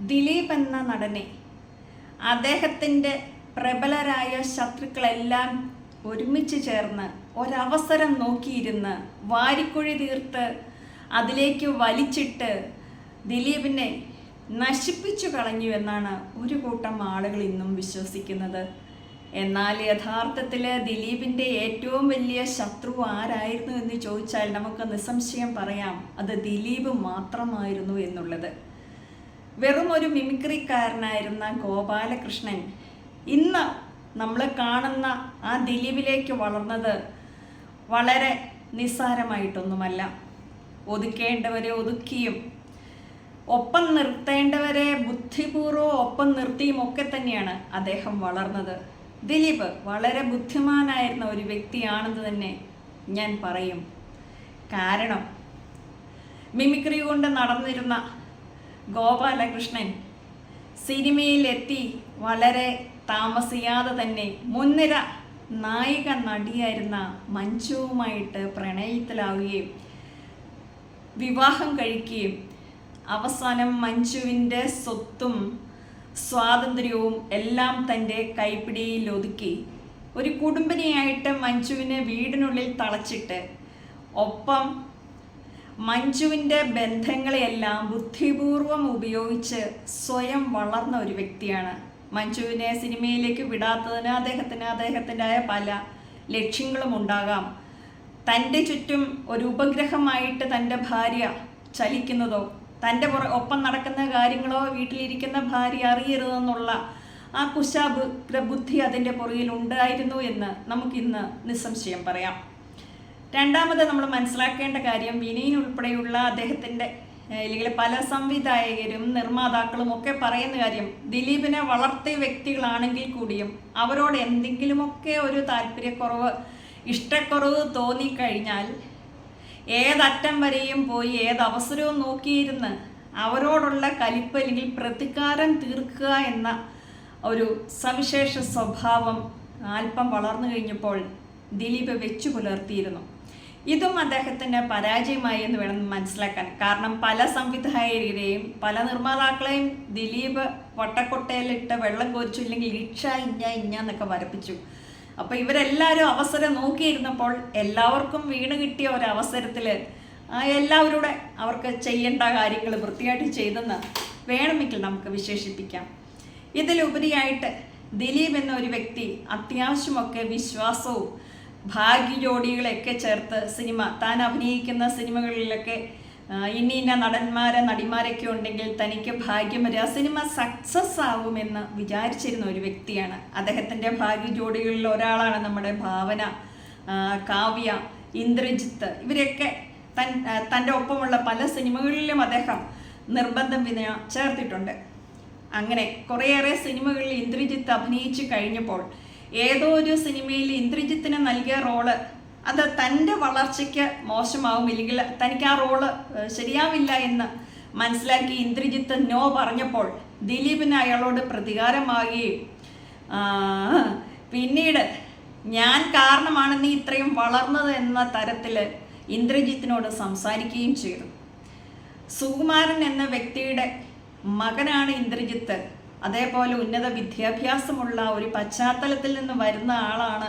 ദിലീപ് എന്ന നടനെ. അദ്ദേഹത്തിന്റെ പ്രബലരായ ശത്രുക്കളെല്ലാം ഒരുമിച്ച് ചേർന്ന് ഒരവസരം നോക്കിയിരുന്ന് വാരിക്കുഴി തീർത്ത് അതിലേക്ക് വലിച്ചിട്ട് ദിലീപിനെ നശിപ്പിച്ചു കളഞ്ഞു എന്നാണ് ഒരു കൂട്ടം ആളുകൾ ഇന്നും വിശ്വസിക്കുന്നത്. എന്നാൽ യഥാർത്ഥത്തിൽ ദിലീപിന്റെ ഏറ്റവും വലിയ ശത്രു ആരായിരുന്നു എന്ന് ചോദിച്ചാൽ നമുക്ക് നിസ്സംശയം പറയാം. അത് ദിലീപ് മാത്രമായിരുന്നു എന്നുള്ളത്. വെറും ഒരു മിമിക്രിക്കാരനായിരുന്ന ഗോപാലകൃഷ്ണൻ ഇന്ന് നമ്മൾ കാണുന്ന ആ ദിലീപിലേക്ക് വളർന്നത് വളരെ നിസ്സാരമായിട്ടൊന്നുമല്ല. ഒതുക്കേണ്ടവരെ ഒതുക്കിയും ഒപ്പം നിർത്തേണ്ടവരെ ബുദ്ധിപൂർവം ഒപ്പം നിർത്തിയും ഒക്കെ തന്നെയാണ് അദ്ദേഹം വളർന്നത്. ദിലീപ് വളരെ ബുദ്ധിമാനായിരുന്ന ഒരു വ്യക്തിയാണെന്ന് തന്നെ ഞാൻ പറയും. കാരണം മിമിക്രി കൊണ്ട് നടന്നിരുന്ന ഗോപാലകൃഷ്ണൻ സിനിമയിലെത്തി വളരെ താമസിയാതെ തന്നെ മുൻനിര നായിക നടിയായിരുന്ന മഞ്ജുവുമായിട്ട് പ്രണയത്തിലാവുകയും വിവാഹം കഴിക്കുകയും അവസാനം മഞ്ജുവിന്റെ സ്വത്തും സ്വാതന്ത്ര്യവും എല്ലാം തന്റെ കൈപ്പിടിയിൽ ഒതുക്കി. ഒരു കുടുംബിനിയായിട്ട് മഞ്ജുവിനെ വീടിനുള്ളിൽ തളച്ചിട്ട് ഒപ്പം മഞ്ജുവിന്റെ ബന്ധങ്ങളെയെല്ലാം ബുദ്ധിപൂർവം ഉപയോഗിച്ച് സ്വയം വളർന്ന ഒരു വ്യക്തിയാണ്. മഞ്ജുവിനെ സിനിമയിലേക്ക് വിടാത്തതിന് അദ്ദേഹത്തിന് അദ്ദേഹത്തിന്റെതായ പല ലക്ഷ്യങ്ങളും ഉണ്ടാകാം. തന്റെ ചുറ്റും ഒരു ഉപഗ്രഹമായിട്ട് തന്റെ ഭാര്യ ചലിക്കുന്നതോ തന്റെ പുറ ഒപ്പം നടക്കുന്ന കാര്യങ്ങളോ വീട്ടിലിരിക്കുന്ന ഭാര്യ അറിയരുതെന്നുള്ള ആ കുശാബ് പ്രബുദ്ധി അതിന്റെ പുറകിൽ ഉണ്ടായിരുന്നു എന്ന് നമുക്കിന്ന് നിസ്സംശയം പറയാം. രണ്ടാമത് നമ്മൾ മനസ്സിലാക്കേണ്ട കാര്യം വിനീൻ ഉൾപ്പെടെയുള്ള അദ്ദേഹത്തിന്റെ അല്ലെങ്കിൽ പല സംവിധായകരും നിർമ്മാതാക്കളും ഒക്കെ പറയുന്ന കാര്യം ദിലീപിനെ വളർത്തിയ വ്യക്തികളാണെങ്കിൽ കൂടിയും അവരോട് എന്തെങ്കിലുമൊക്കെ ഒരു താല്പര്യക്കുറവ് ഇഷ്ടക്കുറവ് തോന്നിക്കഴിഞ്ഞാൽ ഏതറ്റം വരെയും പോയി ഏത് അവസരവും നോക്കിയിരുന്ന് അവരോടുള്ള കലിപ്പ് അല്ലെങ്കിൽ പ്രതികാരം തീർക്കുക എന്ന ഒരു സവിശേഷ സ്വഭാവം അല്പം വളർന്നു കഴിഞ്ഞപ്പോൾ ദിലീപ് വെച്ചു പുലർത്തിയിരുന്നു. ഇതും അദ്ദേഹത്തിന്റെ പരാജയമായി എന്ന് വേണം മനസ്സിലാക്കാൻ. കാരണം പല സംവിധായകരെയും പല നിർമ്മാതാക്കളെയും ദിലീപ് വട്ടക്കൊട്ടയിലിട്ട് വെള്ളം കോരിച്ചു ഇല്ലെങ്കിൽ ഇക്ഷ ഇഞ്ഞ ഇഞ്ഞ എന്നൊക്കെ വരപ്പിച്ചു. അപ്പോൾ ഇവരെല്ലാവരും അവസരം നോക്കിയിരുന്നപ്പോൾ എല്ലാവർക്കും വീണ് കിട്ടിയ ഒരു അവസരത്തിൽ എല്ലാവരുടെ അവർക്ക് ചെയ്യേണ്ട കാര്യങ്ങൾ വൃത്തിയായിട്ട് ചെയ്തെന്ന് വേണമെങ്കിൽ നമുക്ക് വിശേഷിപ്പിക്കാം. ഇതിലുപരിയായിട്ട് ദിലീപ് എന്ന ഒരു വ്യക്തി അത്യാവശ്യമൊക്കെ വിശ്വാസവും ഭാഗ്യജോഡികളെയൊക്കെ ചേർത്ത് സിനിമ താൻ അഭിനയിക്കുന്ന സിനിമകളിലൊക്കെ ഇന്ന ഇന്ന നടന്മാരെ നടിമാരൊക്കെ ഉണ്ടെങ്കിൽ തനിക്ക് ഭാഗ്യം വരിക സിനിമ സക്സസ് ആവുമെന്ന് വിചാരിച്ചിരുന്ന ഒരു വ്യക്തിയാണ്. അദ്ദേഹത്തിന്റെ ഭാഗ്യജോഡികളിൽ ഒരാളാണ് നമ്മുടെ ഭാവന കാവ്യ ഇന്ദ്രജിത്ത്. ഇവരെയൊക്കെ തൻ തന്റെ ഒപ്പമുള്ള പല സിനിമകളിലും അദ്ദേഹം നിർബന്ധം വിന ചേർത്തിട്ടുണ്ട്. അങ്ങനെ കുറേയേറെ സിനിമകളിൽ ഇന്ദ്രജിത്ത് അഭിനയിച്ചു കഴിഞ്ഞപ്പോൾ ഏതോ ഒരു സിനിമയിൽ ഇന്ദ്രജിത്തിന് നൽകിയ റോൾ അത് തന്റെ വളർച്ചയ്ക്ക് മോശമാവും ഇല്ലെങ്കിൽ തനിക്ക് ആ റോൾ ശരിയാവില്ല എന്ന് മനസ്സിലാക്കി ഇന്ദ്രജിത്ത് നോ പറഞ്ഞപ്പോൾ ദിലീപിന് അയാളോട് പ്രതികാരമാകുകയും പിന്നീട് ഞാൻ കാരണമാണ് നീ ഇത്രയും വളർന്നത് എന്ന തരത്തിൽ ഇന്ദ്രജിത്തിനോട് സംസാരിക്കുകയും ചെയ്തു. സുകുമാരൻ എന്ന വ്യക്തിയുടെ മകനാണ് ഇന്ദ്രജിത്ത്. അതേപോലെ ഉന്നത വിദ്യാഭ്യാസമുള്ള ഒരു പശ്ചാത്തലത്തിൽ നിന്ന് വരുന്ന ആളാണ്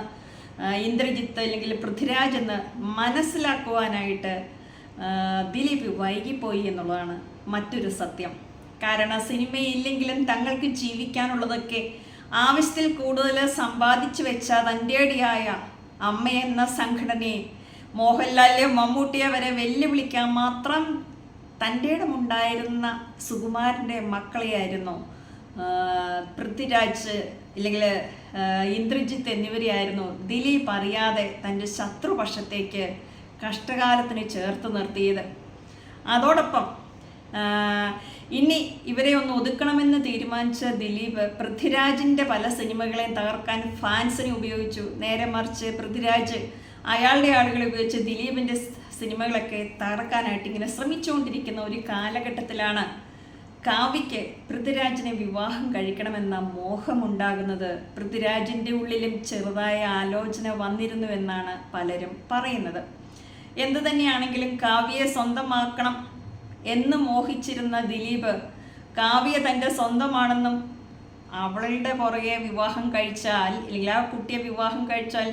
ഇന്ദ്രജിത്ത് അല്ലെങ്കിൽ പൃഥ്വിരാജ് എന്ന് മനസ്സിലാക്കുവാനായിട്ട് ദിലീപ് വൈകിപ്പോയി എന്നുള്ളതാണ് മറ്റൊരു സത്യം. കാരണം സിനിമയില്ലെങ്കിലും തങ്ങൾക്ക് ജീവിക്കാനുള്ളതൊക്കെ ആവശ്യത്തിൽ കൂടുതൽ സമ്പാദിച്ചു വെച്ച തന്റെടിയായ അമ്മ എന്ന സംഘടനയെ മോഹൻലാലിനെ മമ്മൂട്ടിയെ വരെ വെല്ലുവിളിക്കാൻ മാത്രം തന്റെ ഇടമുണ്ടായിരുന്ന സുകുമാരന്റെ മക്കളെയായിരുന്നു പൃഥ്വിരാജ് ഇല്ലെങ്കിൽ ഇന്ദ്രജിത്ത് എന്നിവരെയായിരുന്നു ദിലീപ് അറിയാതെ തന്റെ ശത്രുപക്ഷത്തേക്ക് കഷ്ടകാലത്തിന് ചേർത്ത് നിർത്തിയത്. അതോടൊപ്പം ഇനി ഇവരെ ഒന്ന് ഒതുക്കണമെന്ന് തീരുമാനിച്ച ദിലീപ് പൃഥ്വിരാജിന്റെ പല സിനിമകളെയും തകർക്കാൻ ഫാൻസിനെ ഉപയോഗിച്ചു. നേരെ മറിച്ച് പൃഥ്വിരാജ് അയാളുടെ ആളുകളെ ഉപയോഗിച്ച് ദിലീപിന്റെ സിനിമകളൊക്കെ തകർക്കാനായിട്ട് ഇങ്ങനെ ശ്രമിച്ചുകൊണ്ടിരിക്കുന്ന ഒരു കാലഘട്ടത്തിലാണ് കാവ്യയ്ക്ക് പൃഥ്വിരാജിനെ വിവാഹം കഴിക്കണമെന്ന മോഹമുണ്ടാകുന്നത് പൃഥ്വിരാജിന്റെ ഉള്ളിലും ചെറുതായ ആലോചന വന്നിരുന്നു എന്നാണ് പലരും പറയുന്നത്. എന്തു തന്നെയാണെങ്കിലും കാവ്യയെ സ്വന്തമാക്കണം എന്ന് മോഹിച്ചിരുന്ന ദിലീപ് കാവ്യ തന്റെ സ്വന്തമാണെന്നും അവളുടെ പുറകെ വിവാഹം കഴിച്ചാൽ ആ കുട്ടിയെ വിവാഹം കഴിച്ചാൽ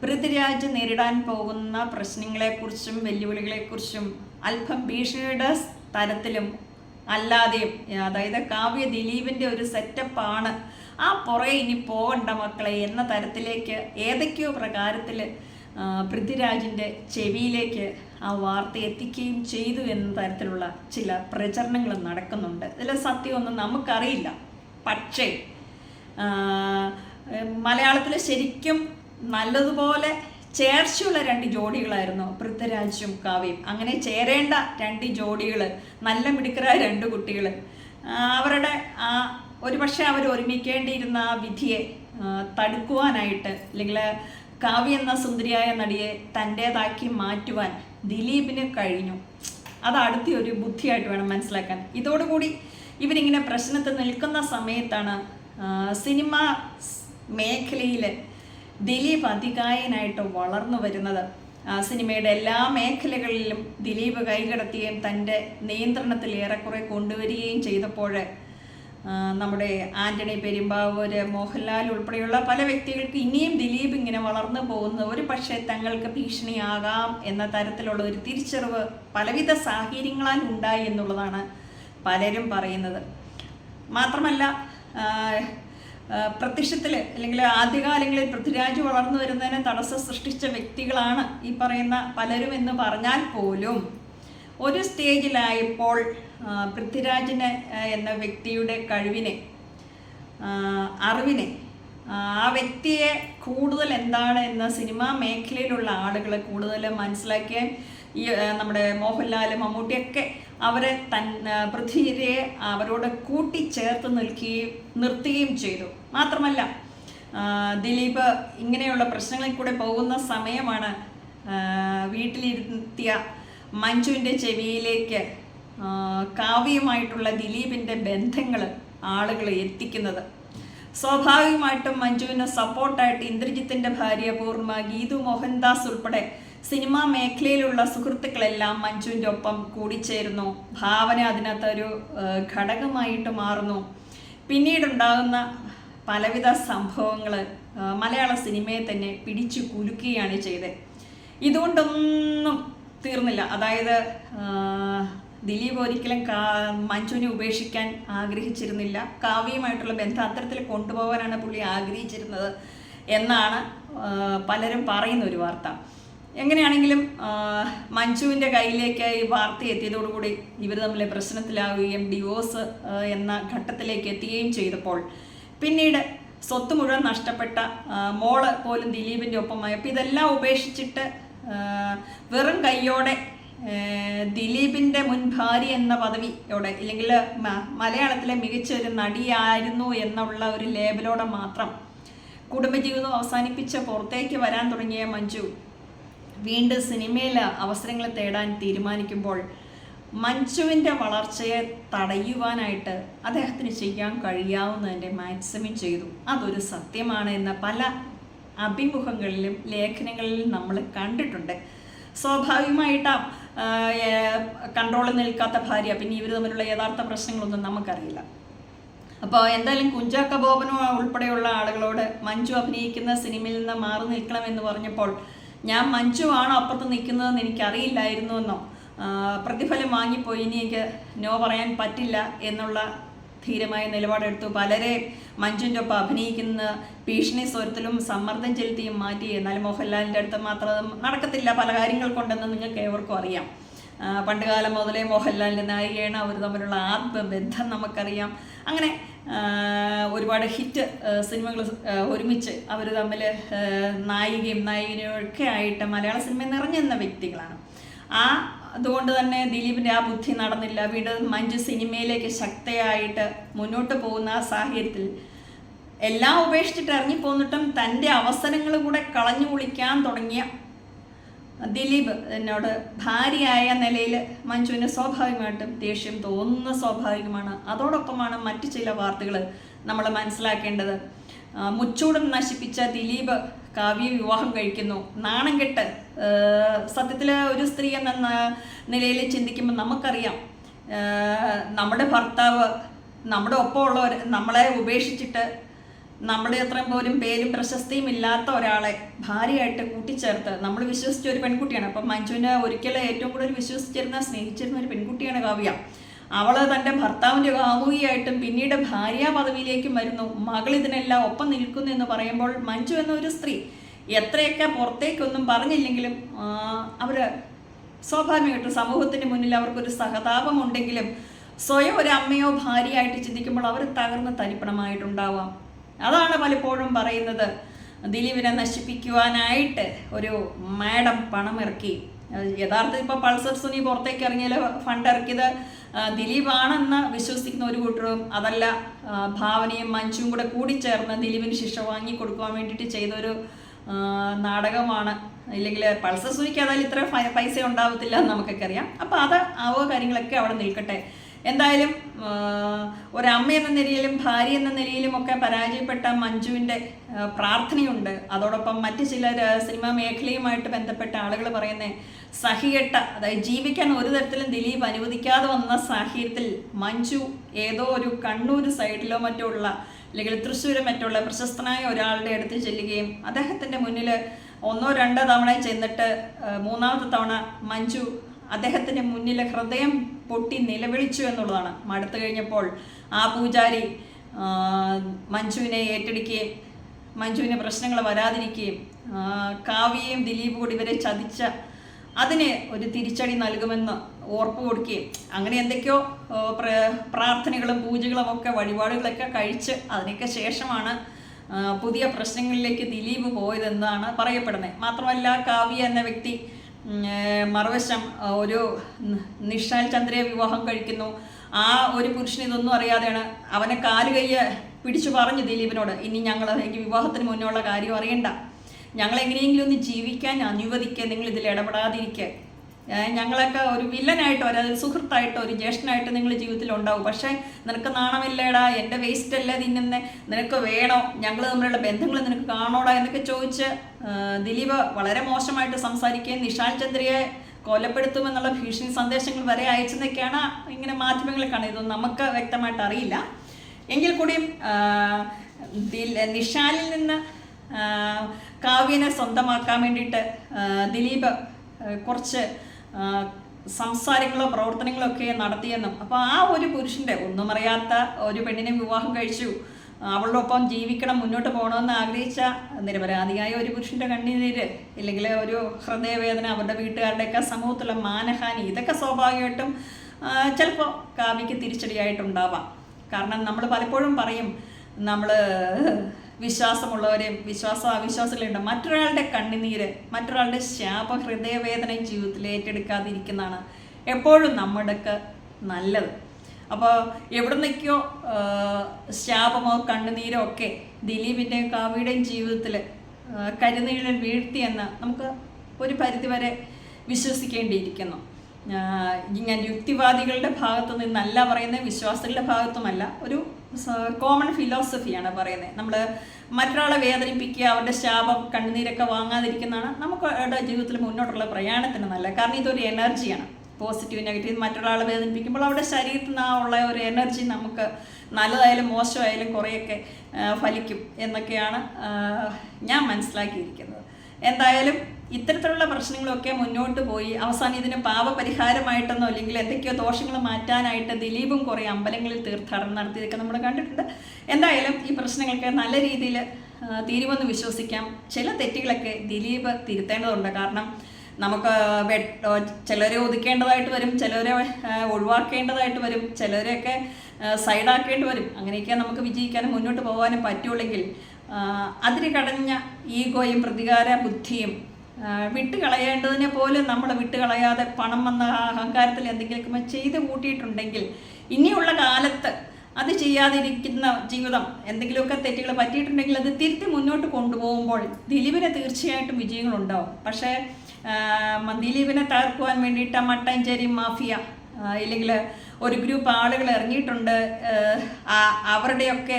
പൃഥ്വിരാജ് നേരിടാൻ പോകുന്ന പ്രശ്നങ്ങളെക്കുറിച്ചും വെല്ലുവിളികളെക്കുറിച്ചും അല്പം ഭീഷണിയുടെ തരത്തിലും അല്ലാതെയും അതായത് കാവ്യ ദിലീപിന്റെ ഒരു സെറ്റപ്പാണ് ആ പുറകെ ഇനി പോകണ്ട മക്കളെ എന്ന തരത്തിലേക്ക് ഏതൊക്കെയോ പ്രകാരത്തിൽ പൃഥ്വിരാജിന്റെ ചെവിയിലേക്ക് ആ വാർത്ത എത്തിക്കുകയും ചെയ്തു എന്ന തരത്തിലുള്ള ചില പ്രചരണങ്ങൾ നടക്കുന്നുണ്ട്. ഇതിലെ സത്യമൊന്നും നമുക്കറിയില്ല. പക്ഷേ മലയാളത്തിൽ ശരിക്കും നല്ലതുപോലെ ചേർച്ചയുള്ള രണ്ട് ജോഡികളായിരുന്നു പൃഥ്വിരാജും കാവ്യയും. അങ്ങനെ ചേരേണ്ട രണ്ട് ജോഡികൾ നല്ല മിടുക്കരായ രണ്ട് കുട്ടികൾ അവരുടെ ആ ഒരു പക്ഷേ അവർ ഒരുമിക്കേണ്ടിയിരുന്ന ആ വിധിയെ തടുക്കുവാനായിട്ട് അല്ലെങ്കിൽ കാവ്യ എന്ന സുന്ദരിയായ നടിയെ തന്റേതാക്കി മാറ്റുവാൻ ദിലീപിന് കഴിഞ്ഞു. അത് അടുത്ത ഒരു ബുദ്ധിയായിട്ട് വേണം മനസ്സിലാക്കാൻ. ഇതോടുകൂടി ഇവരിങ്ങനെ പ്രശ്നത്തിൽ നിൽക്കുന്ന സമയത്താണ് സിനിമ മേഖലയിൽ ദിലീപ് അതികായനായിട്ട് വളർന്നു വരുന്നത്. ആ സിനിമയുടെ എല്ലാ മേഖലകളിലും ദിലീപ് കൈകടത്തുകയും തന്റെ നിയന്ത്രണത്തിൽ ഏറെക്കുറെ കൊണ്ടുവരികയും ചെയ്തപ്പോൾ നമ്മുടെ ആന്റണി പെരുമ്പാവൂര് മോഹൻലാൽ ഉൾപ്പെടെയുള്ള പല വ്യക്തികൾക്ക് ഇനിയും ദിലീപ് ഇങ്ങനെ വളർന്നു പോകുന്ന ഒരു പക്ഷേ തങ്ങൾക്ക് ഭീഷണിയാകാം എന്ന തരത്തിലുള്ള ഒരു തിരിച്ചറിവ് പലവിധ സാഹചര്യങ്ങളാൽ ഉണ്ടായി എന്നുള്ളതാണ് പലരും പറയുന്നത്. മാത്രമല്ല പ്രത്യക്ഷത്തിൽ അല്ലെങ്കിൽ ആദ്യകാലങ്ങളിൽ പൃഥ്വിരാജ് വളർന്നു വരുന്നതിന് തടസ്സം സൃഷ്ടിച്ച വ്യക്തികളാണ് ഈ പറയുന്ന പലരും എന്ന് പറഞ്ഞാൽ പോലും. ഒരു സ്റ്റേജിലായപ്പോൾ പൃഥ്വിരാജിന് എന്ന വ്യക്തിയുടെ കഴിവിനെ അറിവിനെ ആ വ്യക്തിയെ കൂടുതൽ എന്താണ് എന്ന സിനിമാ മേഖലയിലുള്ള ആളുകൾ കൂടുതൽ മനസ്സിലാക്കിയാൽ ഈ നമ്മുടെ മോഹൻലാൽ മമ്മൂട്ടിയൊക്കെ അവരെ തൻ പൃഥ്വിയെ അവരോട് കൂട്ടിച്ചേർത്ത് നിൽക്കുകയും നിർത്തുകയും ചെയ്തു. മാത്രമല്ല ദിലീപ് ഇങ്ങനെയുള്ള പ്രശ്നങ്ങളിൽ കൂടെ പോകുന്ന സമയമാണ് വീട്ടിലിരുത്തിയ മഞ്ജുവിന്റെ ചെവിയിലേക്ക് കാവ്യമായിട്ടുള്ള ദിലീപിന്റെ ബന്ധങ്ങൾ ആളുകൾ എത്തിക്കുന്നത്. സ്വാഭാവികമായിട്ടും മഞ്ജുവിന് സപ്പോർട്ടായിട്ട് ഇന്ദ്രജിത്തിന്റെ ഭാര്യ പൂർണ ഗീതു മോഹൻദാസ് ഉൾപ്പെടെ സിനിമാ മേഖലയിലുള്ള സുഹൃത്തുക്കളെല്ലാം മഞ്ജുവിന്റെ ഒപ്പം കൂടിച്ചേരുന്നു. ഭാവന അതിനകത്തൊരു ഘടകമായിട്ട് മാറുന്നു. പിന്നീടുണ്ടാകുന്ന പലവിധ സംഭവങ്ങൾ മലയാള സിനിമയെ തന്നെ പിടിച്ചു കുലുക്കുകയാണ് ചെയ്തത്. ഇതുകൊണ്ടൊന്നും തീർന്നില്ല. അതായത് ദിലീപ് ഒരിക്കലും കാ മഞ്ജുവിനെ ഉപേക്ഷിക്കാൻ ആഗ്രഹിച്ചിരുന്നില്ല. കാവ്യയുമായിട്ടുള്ള ബന്ധം അത്തരത്തിൽ കൊണ്ടുപോകാനാണ് പുള്ളി ആഗ്രഹിച്ചിരുന്നത് എന്നാണ് പലരും പറയുന്ന ഒരു വാർത്ത. എങ്ങനെയാണെങ്കിലും മഞ്ജുവിന്റെ കയ്യിലേക്ക് ഈ വാർത്ത എത്തിയതോടുകൂടി ഇവർ തമ്മിൽ പ്രശ്നത്തിലാവുകയും ഡിവോഴ്സ് എന്ന ഘട്ടത്തിലേക്ക് എത്തുകയും ചെയ്തപ്പോൾ പിന്നീട് സ്വത്ത് മുഴുവൻ നഷ്ടപ്പെട്ട മോൾ പോലും ദിലീപിന്റെ ഒപ്പമായി അപ്പോൾ ഇതെല്ലാം ഉപേക്ഷിച്ചിട്ട് വെറും കൈയോടെ ദിലീപിന്റെ മുൻ ഭാര്യ എന്ന പദവിയോടെ ഇല്ലെങ്കിൽ മലയാളത്തിലെ മികച്ച ഒരു നടിയായിരുന്നു എന്നുള്ള ഒരു ലേബലോടെ മാത്രം കുടുംബജീവിതം അവസാനിപ്പിച്ച് പുറത്തേക്ക് വരാൻ തുടങ്ങിയ മഞ്ജു വീണ്ടും സിനിമയിൽ അവസരങ്ങൾ തേടാൻ തീരുമാനിക്കുമ്പോൾ മഞ്ജുവിന്റെ വളർച്ചയെ തടയുവാനായിട്ട് അദ്ദേഹത്തിന് ചെയ്യാൻ കഴിയാവുന്നതിന്റെ മാക്സിമം ചെയ്തു. അതൊരു സത്യമാണ് എന്ന പല അഭിമുഖങ്ങളിലും ലേഖനങ്ങളിലും നമ്മൾ കണ്ടിട്ടുണ്ട്. സ്വാഭാവികമായിട്ട് കൺട്രോളിൽ നിൽക്കാത്ത ഭാര്യ പിന്നെ ഇവർ തമ്മിലുള്ള യഥാർത്ഥ പ്രശ്നങ്ങളൊന്നും നമുക്കറിയില്ല. അപ്പോൾ എന്തായാലും കുഞ്ചാക്ക ബോബനും ഉൾപ്പെടെയുള്ള ആളുകളോട് മഞ്ജു അഭിനയിക്കുന്ന സിനിമയിൽ നിന്ന് മാറി നിൽക്കണമെന്ന് പറഞ്ഞപ്പോൾ ഞാൻ മഞ്ജുവാണോ അപ്പുറത്ത് നിൽക്കുന്നതെന്ന് എനിക്കറിയില്ലായിരുന്നു എന്നോ പ്രതിഫലം വാങ്ങിപ്പോയി. ഇനി എനിക്ക് നോ പറയാൻ പറ്റില്ല എന്നുള്ള ധീരമായ നിലപാടെടുത്തു. പലരെ മഞ്ജുവിന്റെ ഒപ്പം അഭിനയിക്കുന്ന ഭീഷണി സ്വരത്തിലും സമ്മർദ്ദം ചെലുത്തിയും മാറ്റി. എന്നാൽ മോഹൻലാലിന്റെ അടുത്ത് മാത്രം നടക്കത്തില്ല പല കാര്യങ്ങൾ കൊണ്ടെന്ന് നിങ്ങൾക്ക് ഏവർക്കും അറിയാം. പണ്ടുകാലം മുതലേ മോഹൻലാലിന്റെ നായികയാണ്. അവർ തമ്മിലുള്ള ആത്മബന്ധം നമുക്കറിയാം. അങ്ങനെ ഒരുപാട് ഹിറ്റ് സിനിമകൾ ഒരുമിച്ച് അവർ തമ്മിൽ നായികയും നായികനും ഒക്കെ ആയിട്ട് മലയാള സിനിമ നിറഞ്ഞെന്ന വ്യക്തികളാണ്. ആ അതുകൊണ്ട് തന്നെ ദിലീപിന്റെ ആ ബുദ്ധി നടന്നില്ല. വീണ്ടും മഞ്ജു സിനിമയിലേക്ക് ശക്തയായിട്ട് മുന്നോട്ട് പോകുന്ന ആ സാഹചര്യത്തിൽ എല്ലാം ഉപേക്ഷിച്ചിട്ട് ഇറങ്ങിപ്പോന്നിട്ടും തന്റെ അവസരങ്ങൾ കൂടെ കളഞ്ഞു കുളിക്കാൻ തുടങ്ങിയ ദിലീപ് എന്നോട് ഭാര്യയായ നിലയിൽ മഞ്ജുവിന് സ്വാഭാവികമായിട്ടും ദേഷ്യം തോന്നുന്ന സ്വാഭാവികമാണ്. അതോടൊപ്പമാണ് മറ്റു ചില വാർത്തകൾ നമ്മൾ മനസ്സിലാക്കേണ്ടത്. മുച്ചൂടൻ നശിപ്പിച്ച ദിലീപ് കാവ്യ വിവാഹം കഴിക്കുന്നു. നാണം കെട്ട് സത്യത്തിൽ ഒരു സ്ത്രീ എന്ന നിലയിൽ ചിന്തിക്കുമ്പോൾ നമുക്കറിയാം. നമ്മുടെ ഭർത്താവ് നമ്മുടെ ഒപ്പമുള്ളവർ നമ്മളെ ഉപേക്ഷിച്ചിട്ട് നമ്മുടെ അത്രയും പോലും പേരും പ്രശസ്തിയും ഇല്ലാത്ത ഒരാളെ ഭാര്യയായിട്ട് കൂട്ടിച്ചേർത്ത് നമ്മൾ വിശ്വസിച്ച ഒരു പെൺകുട്ടിയാണ്. അപ്പം മഞ്ജുവിനെ ഒരിക്കലും ഏറ്റവും കൂടുതൽ വിശ്വസിച്ചിരുന്ന സ്നേഹിച്ചിരുന്ന ഒരു പെൺകുട്ടിയാണ് കാവ്യ. അവൾ തന്റെ ഭർത്താവിന്റെ കാമുകിയായിട്ടും പിന്നീട് ഭാര്യ പദവിയിലേക്കും വരുന്നു. മകൾ ഇതിനെല്ലാം ഒപ്പം നിൽക്കുന്നു എന്ന് പറയുമ്പോൾ മഞ്ജു എന്ന ഒരു സ്ത്രീ എത്രയൊക്കെ പുറത്തേക്കൊന്നും പറഞ്ഞില്ലെങ്കിലും അവർ സ്വാഭാവികമായിട്ടും സമൂഹത്തിന് മുന്നിൽ അവർക്കൊരു സഹതാപമുണ്ടെങ്കിലും സ്വയം ഒരു അമ്മയോ ഭാര്യയായിട്ട് ചിന്തിക്കുമ്പോൾ അവർ തകർന്ന് തരിപ്പണമായിട്ടുണ്ടാവാം. അതാണ് പലപ്പോഴും പറയുന്നത്. ദിലീപിനെ നശിപ്പിക്കുവാനായിട്ട് ഒരു മാഡം പണം ഇറക്കി അഹ് യഥാർത്ഥത്തിൽ ഇപ്പോൾ പൾസർ സുനി പുറത്തേക്ക് ഇറങ്ങിയാൽ ഫണ്ട് ഇറക്കിയത്? ദിലീപ് ദിലീപാണെന്ന് വിശ്വസിക്കുന്ന ഒരു കൂട്ടരും അതല്ല ഭാവനയും മഞ്ജുവും കൂടെ കൂടിച്ചേർന്ന് ദിലീപിന് ശിക്ഷ വാങ്ങി കൊടുക്കുവാൻ വേണ്ടിയിട്ട് ചെയ്തൊരു നാടകമാണ്. ഇല്ലെങ്കിൽ പൾസർ സുനിക്ക് അതായത് ഇത്ര പൈസ ഉണ്ടാവത്തില്ല എന്ന് നമുക്കൊക്കെ അറിയാം. അപ്പോൾ അത് ആ കാര്യങ്ങളൊക്കെ അവിടെ നിൽക്കട്ടെ. എന്തായാലും ഒരമ്മ എന്ന നിലയിലും ഭാര്യ എന്ന നിലയിലും ഒക്കെ പരാജയപ്പെട്ട മഞ്ജുവിന്റെ പ്രാർത്ഥനയുണ്ട്. അതോടൊപ്പം മറ്റ് ചില സിനിമാ മേഖലയുമായിട്ട് ബന്ധപ്പെട്ട ആളുകൾ പറയുന്ന സഹികെട്ട അതായത് ജീവിക്കാൻ ഒരു തരത്തിലും ദിലീപ് അനുവദിക്കാതെ വന്ന സാഹചര്യത്തിൽ മഞ്ജു ഏതോ ഒരു കണ്ണൂർ സൈഡിലോ മറ്റോ ഉള്ള അല്ലെങ്കിൽ തൃശ്ശൂരോ മറ്റുള്ള പ്രശസ്തനായ ഒരാളുടെ അടുത്ത് ചെല്ലുകയും അദ്ദേഹത്തിന്റെ മുന്നിൽ ഒന്നോ രണ്ടോ തവണ ചെന്നിട്ട് മൂന്നാമത്തെ തവണ മഞ്ജു അദ്ദേഹത്തിന്റെ മുന്നിലെ ഹൃദയം പൊട്ടി നിലവിളിച്ചു എന്നുള്ളതാണ്. മടുത്തു കഴിഞ്ഞപ്പോൾ ആ പൂജാരി മഞ്ജുവിനെ ഏറ്റെടുക്കുകയും മഞ്ജുവിന് പ്രശ്നങ്ങൾ വരാതിരിക്കുകയും കാവ്യയും ദിലീപ് കൂടി ഇവരെ ചതിച്ച അതിന് ഒരു തിരിച്ചടി നൽകുമെന്ന് ഉറപ്പ് കൊടുക്കുകയും അങ്ങനെ എന്തൊക്കെയോ പ്ര- പ്രാർത്ഥനകളും പൂജകളും ഒക്കെ വഴിപാടുകളൊക്കെ കഴിച്ച് അതിനൊക്കെ ശേഷമാണ് പുതിയ പ്രശ്നങ്ങളിലേക്ക് ദിലീപ് പോയതെന്നാണ് പറയപ്പെടുന്നത്. മാത്രമല്ല കാവ്യ എന്ന വ്യക്തി മറുവശം ഒരു നിഷാൽ ചന്ദ്രയെ വിവാഹം കഴിക്കുന്നു. ആ ഒരു പുരുഷൻ ഇതൊന്നും അറിയാതെയാണ് അവനെ കാൽ കയ്യെ പിടിച്ചു പറഞ്ഞു ദിലീപിനോട് ഇനി ഞങ്ങൾ എനിക്ക് വിവാഹത്തിന് മുന്നേ ഉള്ള കാര്യം അറിയണ്ട. ഞങ്ങൾ എങ്ങനെയെങ്കിലും ഒന്ന് ജീവിക്കാൻ അനുവദിക്കുക നിങ്ങൾ ഇതിൽ ഇടപെടാതിരിക്കുക ഞങ്ങളൊക്കെ ഒരു വില്ലനായിട്ടോ ഒരു സുഹൃത്തായിട്ടോ ഒരു ജ്യേഷ്ഠനായിട്ട് നിങ്ങൾ ജീവിതത്തിൽ ഉണ്ടാവും പക്ഷേ നിനക്ക് നാണമില്ലേടാ? എന്റെ വേസ്റ്റ് അല്ലേ തിന്നുന്നേ? നിനക്ക് വേണോ? ഞങ്ങൾ തമ്മിലുള്ള ബന്ധങ്ങൾ നിനക്ക് കാണോടാ എന്നൊക്കെ ചോദിച്ച് ദിലീപ് വളരെ മോശമായിട്ട് സംസാരിക്കുകയും നിഷാൽ ചന്ദ്രയെ കൊലപ്പെടുത്തുമെന്നുള്ള ഭീഷണി സന്ദേശങ്ങൾ വരെ അയച്ചെന്നൊക്കെയാണ് ഇങ്ങനെ മാധ്യമങ്ങളിൽ കാണുന്നത് ഇതൊന്നും നമുക്ക് വ്യക്തമായിട്ട് അറിയില്ല. എങ്കിൽ കൂടിയും നിഷാലിൽ നിന്ന് കാവ്യനെ സ്വന്തമാക്കാൻ വേണ്ടിയിട്ട് ദിലീപ് കുറച്ച് സംസാരങ്ങളോ പ്രവർത്തനങ്ങളോ ഒക്കെ നടത്തിയെന്നും. അപ്പോൾ ആ ഒരു പുരുഷന്റെ ഒന്നും അറിയാത്ത ഒരു പെണ്ണിനെ വിവാഹം കഴിച്ചു. അവളുടെ ഒപ്പം ജീവിക്കണം മുന്നോട്ട് പോകണമെന്ന് ആഗ്രഹിച്ച നിരപരാധിയായ ഒരു പുരുഷന്റെ കണ്ണീര് ഇല്ലെങ്കിൽ ഒരു ഹൃദയവേദന അവരുടെ വീട്ടുകാരുടെയൊക്കെ സമൂഹത്തിലുള്ള മാനഹാനി ഇതൊക്കെ സ്വാഭാവികമായിട്ടും ചിലപ്പോൾ കാവ്യക്ക് തിരിച്ചടിയായിട്ടുണ്ടാവാം. കാരണം നമ്മൾ പലപ്പോഴും പറയും നമ്മൾ വിശ്വാസമുള്ളവരെയും വിശ്വാസ അവിശ്വാസികളുണ്ട് മറ്റൊരാളുടെ കണ്ണുനീര് മറ്റൊരാളുടെ ശാപ ഹൃദയവേദന ജീവിതത്തിൽ ഏറ്റെടുക്കാതിരിക്കുന്നതാണ് എപ്പോഴും നമ്മുടെയൊക്കെ നല്ലത്. അപ്പോൾ എവിടെ ശാപമോ കണ്ണുനീരോ ഒക്കെ ദിലീപിന്റെയും കാവ്യയുടെയും ജീവിതത്തിൽ കരുനീഴൻ വീഴ്ത്തിയെന്ന് നമുക്ക് ഒരു പരിധിവരെ വിശ്വസിക്കേണ്ടിയിരിക്കുന്നു. ഞാൻ യുക്തിവാദികളുടെ ഭാഗത്തു നിന്നല്ല പറയുന്നത് വിശ്വാസികളുടെ ഭാഗത്തുമല്ല. ഒരു കോമൺ ഫിലോസഫിയാണ് പറയുന്നത് നമ്മൾ മറ്റൊരാളെ വേദനിപ്പിക്കുക അവരുടെ ശാപം കണ്ണുനീരൊക്കെ വാങ്ങാതിരിക്കുന്നതാണ് നമുക്ക് ജീവിതത്തിൽ മുന്നോട്ടുള്ള പ്രയാണത്തിന് നല്ല കാരണം ഇതൊരു എനർജിയാണ് പോസിറ്റീവ് നെഗറ്റീവ് മറ്റൊരാളെ വേദനിപ്പിക്കുമ്പോൾ അവരുടെ ശരീരത്തിൽ നിന്ന് ഉള്ള ഒരു എനർജി നമുക്ക് നല്ലതായാലും മോശമായാലും കുറേയൊക്കെ ഫലിക്കും എന്നൊക്കെയാണ് ഞാൻ മനസ്സിലാക്കിയിരിക്കുന്നത്. എന്തായാലും ഇത്തരത്തിലുള്ള പ്രശ്നങ്ങളൊക്കെ മുന്നോട്ട് പോയി. അവസാനം ഇതിന് പാപപരിഹാരമായിട്ടെന്നോ അല്ലെങ്കിൽ എന്തൊക്കെയോ ദോഷങ്ങൾ മാറ്റാനായിട്ട് ദിലീപും കുറേ അമ്പലങ്ങളിൽ തീർത്ഥാടനം നടത്തിയതൊക്കെ നമ്മൾ കണ്ടിട്ടുണ്ട്. എന്തായാലും ഈ പ്രശ്നങ്ങൾക്ക് നല്ല രീതിയിൽ തീരുമെന്ന് വിശ്വസിക്കാം. ചില തെറ്റുകളൊക്കെ ദിലീപ് തിരുത്തേണ്ടതുണ്ട്. കാരണം നമുക്ക് ചിലരെ ഒതുക്കേണ്ടതായിട്ട് വരും ചിലരെ ഒഴിവാക്കേണ്ടതായിട്ട് വരും ചിലരെയൊക്കെ സൈഡാക്കേണ്ടി വരും. അങ്ങനെയൊക്കെ നമുക്ക് വിജയിക്കാനും മുന്നോട്ട് പോകാനും പറ്റുള്ളെങ്കിൽ അതിന് കടഞ്ഞ ഈഗോയും പ്രതികാര ബുദ്ധിയും വിട്ടുകളയേണ്ടതിനെ പോലും നമ്മൾ വിട്ടുകളയാതെ പണം വന്ന അഹങ്കാരത്തിൽ എന്തെങ്കിലുമൊക്കെ ചെയ്ത് കൂട്ടിയിട്ടുണ്ടെങ്കിൽ ഇനിയുള്ള കാലത്ത് അത് ചെയ്യാതിരിക്കുന്ന ജീവിതം എന്തെങ്കിലുമൊക്കെ തെറ്റുകൾ പറ്റിയിട്ടുണ്ടെങ്കിൽ അത് തിരുത്തി മുന്നോട്ട് കൊണ്ടുപോകുമ്പോൾ ദിലീപിന് തീർച്ചയായിട്ടും വിജയങ്ങളുണ്ടാവും. പക്ഷേ ദിലീപിനെ തകർക്കുവാൻ വേണ്ടിയിട്ട് മട്ടാഞ്ചേരി മാഫിയ ഇല്ലെങ്കിൽ ഒരു ഗ്രൂപ്പ് ആളുകൾ ഇറങ്ങിയിട്ടുണ്ട്. അവരുടെയൊക്കെ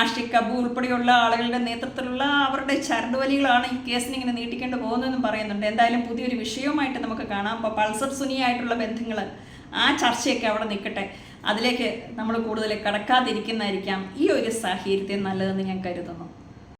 ആഷിഖ് അബു ഉൾപ്പെടെയുള്ള ആളുകളുടെ നേതൃത്വത്തിലുള്ള അവരുടെ ചരടുവലികളാണ് ഈ കേസിന് ഇങ്ങനെ നീട്ടിക്കൊണ്ട് പോകുന്നതെന്നും പറയുന്നുണ്ട്. എന്തായാലും പുതിയൊരു വിഷയവുമായിട്ട് നമുക്ക് കാണാം. അപ്പോൾ പൾസർ സുനിയായിട്ടുള്ള ബന്ധങ്ങൾ ആ ചർച്ചയൊക്കെ അവിടെ നിൽക്കട്ടെ. അതിലേക്ക് നമ്മൾ കൂടുതൽ കടക്കാതിരിക്കുന്നതായിരിക്കാം ഈ ഒരു സാഹചര്യത്തെ നല്ലതെന്ന് ഞാൻ കരുതുന്നു.